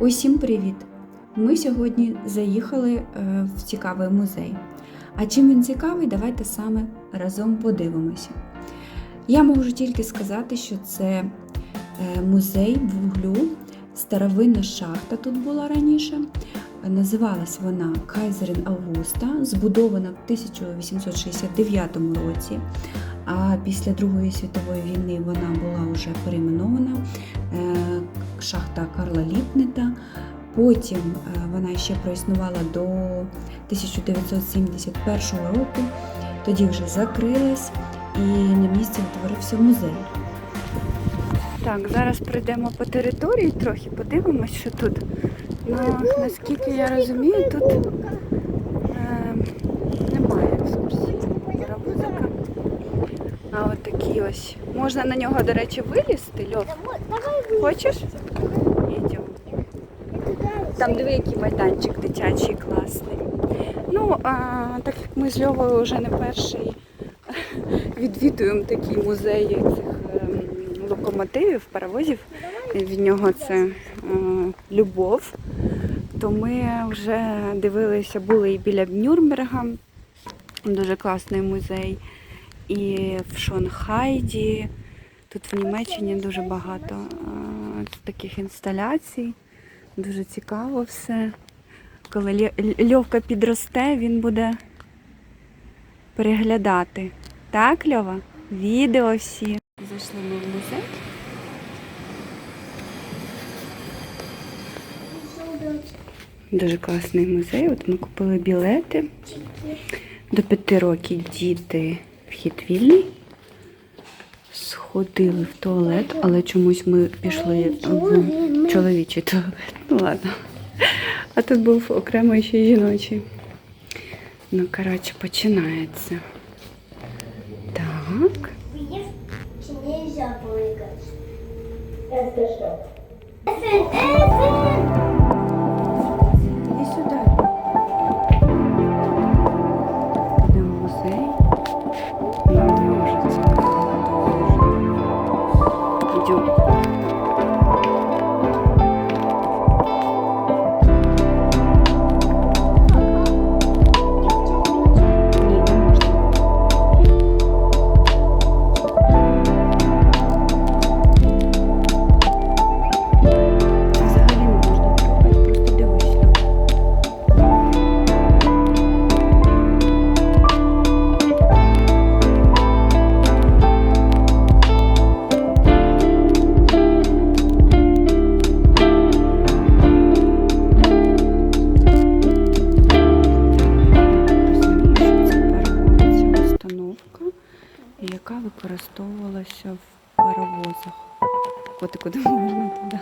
Усім привіт! Ми сьогодні заїхали е, в цікавий музей. А чим він цікавий, давайте саме разом подивимося. Я можу тільки сказати, що це е, музей вуглю, старовинна шахта тут була раніше. Називалась вона Кайзерин Августа, збудована в 1869 році. А після Другої світової війни вона була вже перейменована е, шахта Карла Ліпнета. Потім е, вона ще проіснувала до 1971 року. Тоді вже закрилась і на місці утворився музей. Так, зараз пройдемо по території трохи, подивимось, що тут. Ну, наскільки я розумію, тут е, немає паровозика. А от такі ось. Можна на нього, до речі, вилізти, Льов. Хочеш? Йдемо. Там диви, який майданчик дитячий класний. Ну, а, так як ми з Льовою вже не перший відвідуємо такі музеї цих ем, локомотивів, паровозів. Від нього це е, любов. То ми вже дивилися, були і біля Нюрнберга, дуже класний музей, і в Шонхайді. Тут в Німеччині дуже багато е, таких інсталяцій. Дуже цікаво все. Коли Льовка підросте, він буде переглядати. Так, Льова? Відео всі. Зайшли ми в музей. Дуже класний музей. От ми купили білети. До п'яти років діти вхід вільний. Сходили в туалет, але чомусь ми пішли в чоловічий туалет. Ну ладно. А тут був окремо ще жіночий. Ну, коротше, починається. Так. Видишь, чи Дуже. Яка використовувалася в паровозах. Котику можна туди.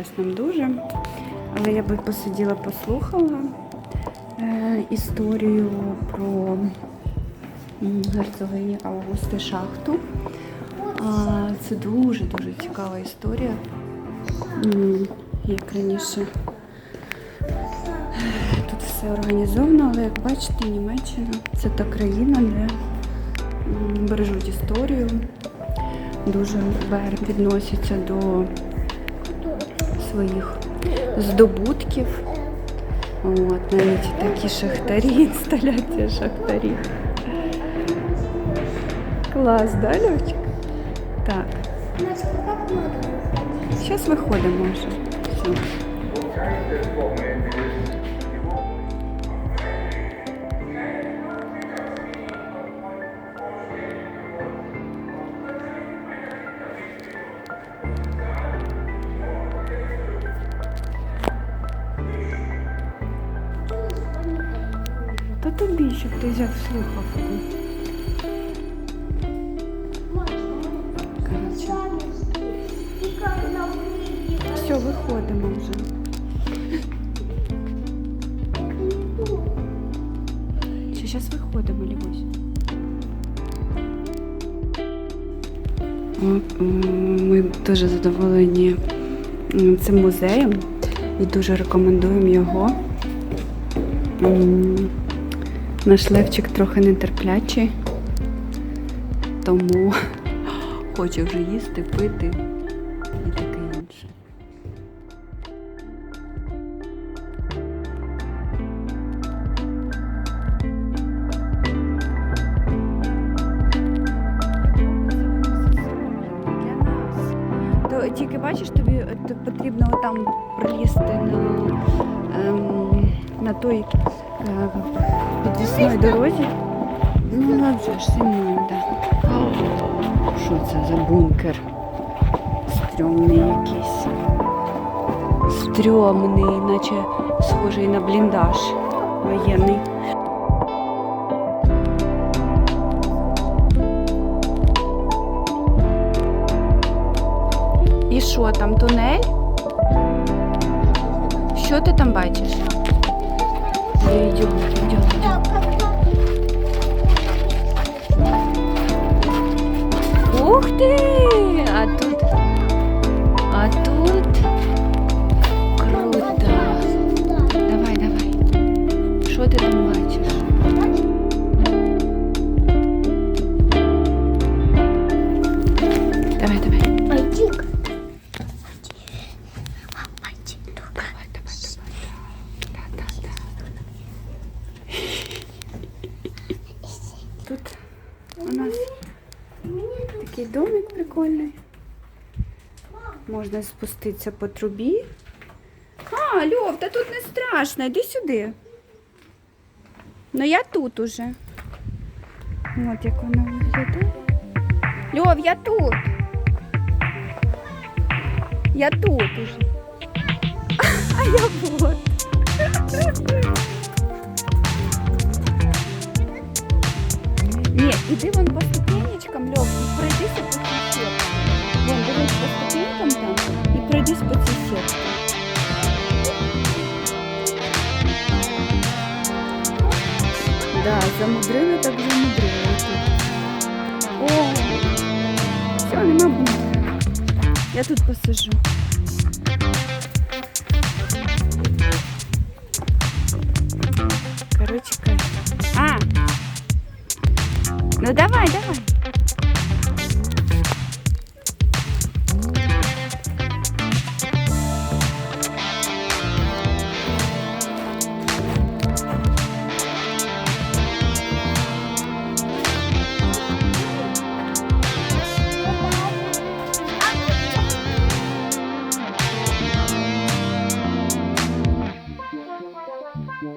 Na Подобалось нам дуже. Але я би посиділа, послухала е, історію про герцогині Августи Шахту. А, це дуже-дуже цікава історія. Як раніше тут все організовано, але як бачите, Німеччина це та країна, де бережуть історію, дуже відносяться до своїх здобутків. От, навіть такі шахтарі, інсталяція шахтарів. Клас, да, Льовчик? Так, зараз виходимо вже. Все. Тобі, щоб ти взяв слухавку. Выйти? Все, виходимо вже. Чи зараз виходимо, Лівусь? Ми дуже задоволені цим музеєм і дуже рекомендуємо його. Наш Левчик трохи нетерплячий, тому хоче вже їсти, пити і таке інше. То тільки бачиш, тобі потрібно там пролізти на, ем, на той підвісній дорозі. Ну, а вже ж так. Що це за бункер? Стрьомний якийсь. Стрьомний, наче схожий на бліндаж воєнний. І що там, тунель? Що ти там бачиш? Йдемо, йдемо, йдемо. Ух ти! А тут. А тут. Круто. Давай, давай. Що ти там бачиш? Такий домик прикольний. Можна спуститися по трубі. А, Льов, та тут не страшно, йди сюди. Ну я тут уже. От як воно виглядає. Льов, я тут. Я тут уже. А я вот. Ні, іди вон по ступенечкам, Льов, і пройдися по цій сітці. Вон, дивись по ступенькам там і пройдись по цій сітці. Да, замудрили, так замудрили тут. О, все, нема бункера. Я тут посижу. Короче, кайф. А! Ну давай, давай. Ну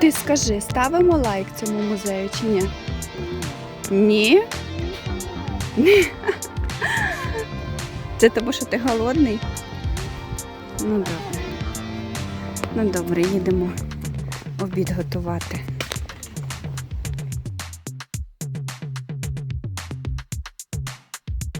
ти скажи, ставимо лайк цьому музею чи ні? Ні? Це тому, що ти голодний? Ну добре. Ну добре, їдемо обід готувати.